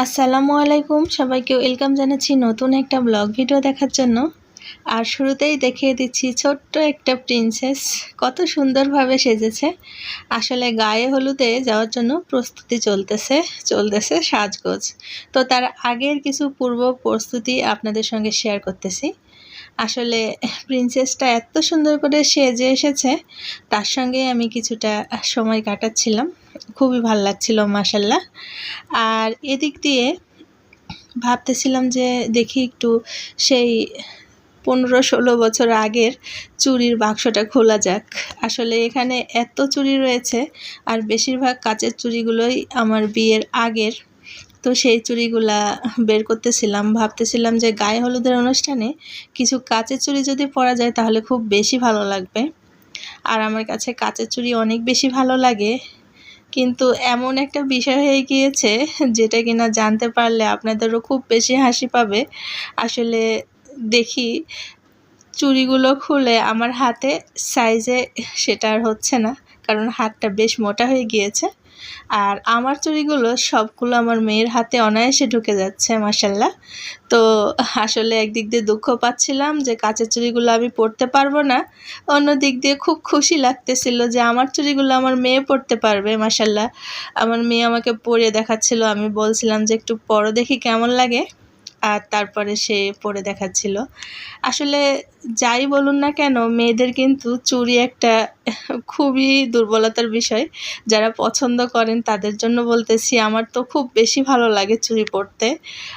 আসসালামু আলাইকুম। সবাইকে ওয়েলকাম জানাচ্ছি নতুন একটা ব্লগ ভিডিও দেখার জন্য। আর শুরুতেই দেখিয়ে দিচ্ছি ছোট্ট একটা প্রিন্সেস। কত সুন্দরভাবে সেজেছে। আসলে গায়ে হলুদে যাওয়ার জন্য প্রস্তুতি চলতেছে চলতেছে সাজগোজ। তো তার আগের কিছু পূর্ব প্রস্তুতি আপনাদের সঙ্গে শেয়ার করতেছি। আসলে প্রিন্সেসটা এত সুন্দর করে সেজে এসেছে, তার সঙ্গে আমি কিছুটা সময় কাটাচ্ছিলাম। খুবই ভালো লাগছিল মাসাল্লাহ আর এদিক দিয়ে ভাবতেছিলাম যে দেখি একটু সেই পনেরো ষোলো বছর আগের চুরির বাক্সটা খোলা যাক। আসলে এখানে এত চুরি রয়েছে আর বেশিরভাগ কাচের চুরিগুলোই আমার বিয়ের আগের। তো সেই চুড়িগুলা বের করতেছিলাম, ভাবতেছিলাম যে গায়ে হলুদের অনুষ্ঠানে কিছু কাচের চুড়ি যদি পরা যায় তাহলে খুব বেশি ভালো লাগবে। আর আমার কাছে কাচের চুড়ি অনেক বেশি ভালো লাগে। কিন্তু এমন একটা বিষয় হয়ে গিয়েছে যেটা কিনা জানতে পারলে আপনাদেরও খুব বেশি হাসি পাবে। আসলে দেখি চুড়িগুলো খুলে আমার হাতে সাইজে সেটা আর হচ্ছে না, কারণ হাতটা বেশ মোটা হয়ে গিয়েছে। আর আমার চুড়িগুলো সবগুলো আমার মেয়ের হাতে অনায়াসে ঢুকে যাচ্ছে মাসাল্লাহ তো আসলে একদিক দিয়ে দুঃখ পাচ্ছিলাম যে কাঁচের চুড়িগুলো আমি পরতে পারব না। অন্য দিক দিয়ে খুব খুশি লাগতেছিল যে আমার চুড়িগুলো আমার মেয়ে পরতে পারবে মাসাল্লাহ আমার মেয়ে আমাকে পরিয়ে দেখাচ্ছিল, আমি বলছিলাম যে একটু পরো দেখি কেমন লাগে। আর তারপরে সে পরে দেখাচ্ছিল। আসলে যাই বলুন না কেন, মেয়েদের কিন্তু চুরি একটা খুবই দুর্বলতার বিষয়। যারা পছন্দ করেন তাদের জন্য বলতেছি, আমার তো খুব বেশি ভালো লাগে চুরি পরতে।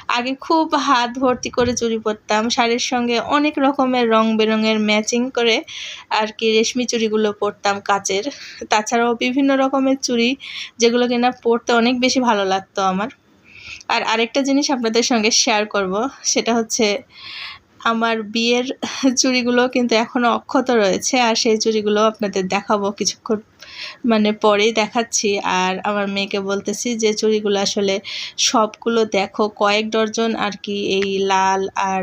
আগে খুব হাত ভর্তি করে চুরি পরতাম, শাড়ির সঙ্গে অনেক রকমের রং বেরঙের ম্যাচিং করে আর কি রেশমি চুড়িগুলো পরতাম কাচের। তাছাড়াও বিভিন্ন রকমের চুড়ি, যেগুলো কিনা পরতে অনেক বেশি ভালো লাগতো আমার। আর আরেকটা জিনিস আপনাদের সঙ্গে শেয়ার করব, সেটা হচ্ছে আমার বিয়ের চুড়িগুলো কিন্তু এখনও অক্ষত রয়েছে, আর সেই চুড়িগুলো আপনাদের দেখাবো কিছুক্ষণ মানে পরেই দেখাচ্ছি। আর আমার মেয়েকে বলতেছি যে, চুড়িগুলো আসলে সবগুলো দেখো, কয়েক ডর্জন আর কি এই লাল আর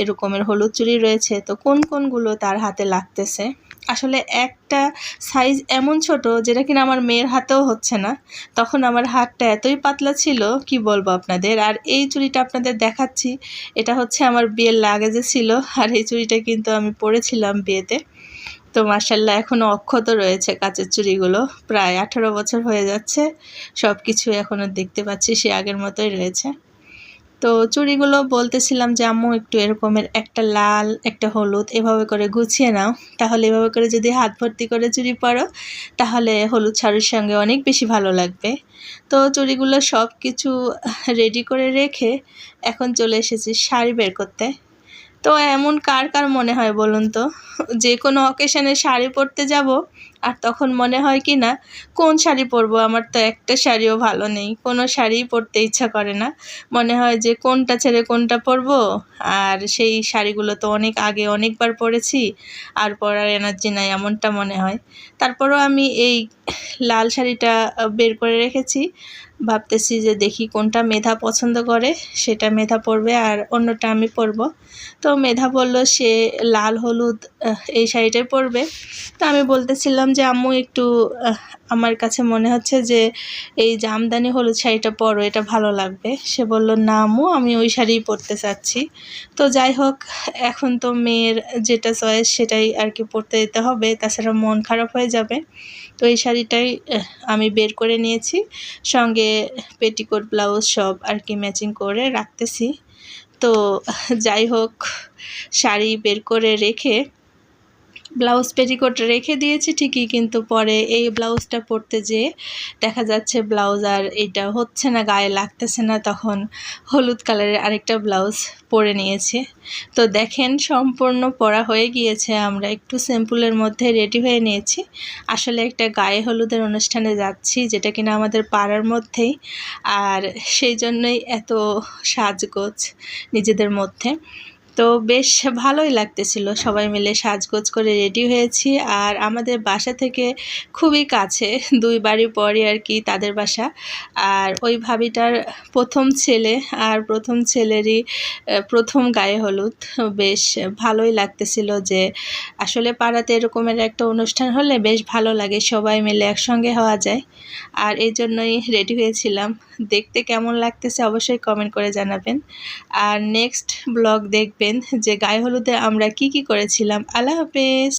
এরকমের হলুদ চুড়ি রয়েছে। তো কোন কোনগুলো তার হাতে লাগতেছে? আসলে একটা সাইজ এমন ছোট যেটা কিনা আমার মেয়ের হাতেও হচ্ছে না। তখন আমার হাতটা এতই পাতলা ছিল, কি বলব আপনাদের? আর এই চুড়িটা আপনাদের দেখাচ্ছি, এটা হচ্ছে আমার বিয়ের লাগেজে ছিল, আর এই চুড়িটা কিন্তু আমি পরেছিলাম বিয়েতে। তো মার্শাল্লাহ এখনও অক্ষত রয়েছে কাচের চুড়িগুলো, প্রায় আঠারো বছর হয়ে যাচ্ছে সব কিছু এখনও দেখতে পাচ্ছি, সে আগের মতোই রয়েছে। তো চুড়িগুলো বলতেছিলাম যে, আম্মু, একটু এরকমের একটা লাল, একটা হলুদ এভাবে করে গুছিয়ে নাও। তাহলে এভাবে করে যদি হাত ভর্তি করে চুড়ি পরো, তাহলে হলুদ শাড়ির সঙ্গে অনেক বেশি ভালো লাগবে। তো চুড়িগুলো সব কিছু রেডি করে রেখে এখন চলে এসেছি শাড়ি বের করতে। তো এমন কার কার মনে হয় বলুন তো? যে কোনো অকেশনে শাড়ি পরতে যাব আর তখন মনে হয় কি না, কোন শাড়ি পরবো? আমার তো একটা শাড়িও ভালো নেই। কোনো শাড়িই পরতে ইচ্ছা করে না। মনে হয় যে কোনটা ছেড়ে কোনটা পরবো? আর সেই শাড়িগুলো তো অনেক আগে অনেকবার পরেছি, আর পরার এনার্জি নাই এমনটা মনে হয়। তারপরও আমি এই লাল শাড়িটা বের করে রেখেছি। ভাবতেছি যে দেখি কোনটা মেধা পছন্দ করে, সেটা মেধা পরবে আর অন্যটা আমি পরব। তো মেধা বলল সে লাল, হলুদ এই শাড়িটাই পরবে। তো আমি বলতেছিলাম যে আম্মু একটু আমার কাছে মনে হচ্ছে যে এই জামদানি হলুদ শাড়িটা পরো, এটা ভালো লাগবে। সে বলল, না আম্মু, আমি ওই শাড়িই পরতে চাচ্ছি। তো যাই হোক, এখন তো মেয়ের যেটা চয়েস সেটাই আর কি পরতে দিতে হবে, তাছাড়া মন খারাপ হয়ে যাবে। তো এই শাড়িটাই আমি বের করে নিয়েছি। সঙ্গে পেটিকোট, ব্লাউজ সব আর কি ম্যাচিং করে রাখতেছি। তো যাই হোক, শাড়ি বের করে রেখে ব্লাউজ পেটিকোট রেখে দিয়েছি ঠিকই, কিন্তু পরে এই ব্লাউজটা পরতে যেয়ে দেখা যাচ্ছে ব্লাউজ আর এইটা হচ্ছে না, গায়ে লাগতেছে না, তখন হলুদ কালারের আরেকটা ব্লাউজ পরে নিয়েছে। তো দেখেন সম্পূর্ণ পরা হয়ে গিয়েছে, আমরা একটু সিম্পলের মধ্যে রেডি হয়ে নিয়েছি। আসলে একটা গায়ে হলুদের অনুষ্ঠানে যাচ্ছি, যেটা কিনা আমাদের পাড়ার মধ্যেই, আর সেই জন্যই এত সাজগোজ নিজেদের মধ্যে। তো বেশ ভালোই লাগতেছিল। সবাই মিলে সাজগোজ করে রেডি হয়েছি আর আমাদের বাসা থেকে খুবই কাছে, দুই বাড়ি পরই আর কি তাদের বাসা। আর ওই ভাবিটার প্রথম ছেলে আর প্রথম ছেলেরই প্রথম গায়ে হলুদ। বেশ ভালোই লাগতেছিল যে আসলে পাড়াতে এরকমের একটা অনুষ্ঠান হলে বেশ ভালো লাগে, সবাই মিলে একসঙ্গে হওয়া যায়। আর এই জন্যই রেডি হয়েছিলাম। দেখতে কেমন লাগতেছে অবশ্যই কমেন্ট করে জানাবেন। আর নেক্সট ব্লগ দেখবেন যে গায়ে হলুদে আমরা কি কি করেছিলাম। আল্লাহ হাফেজ।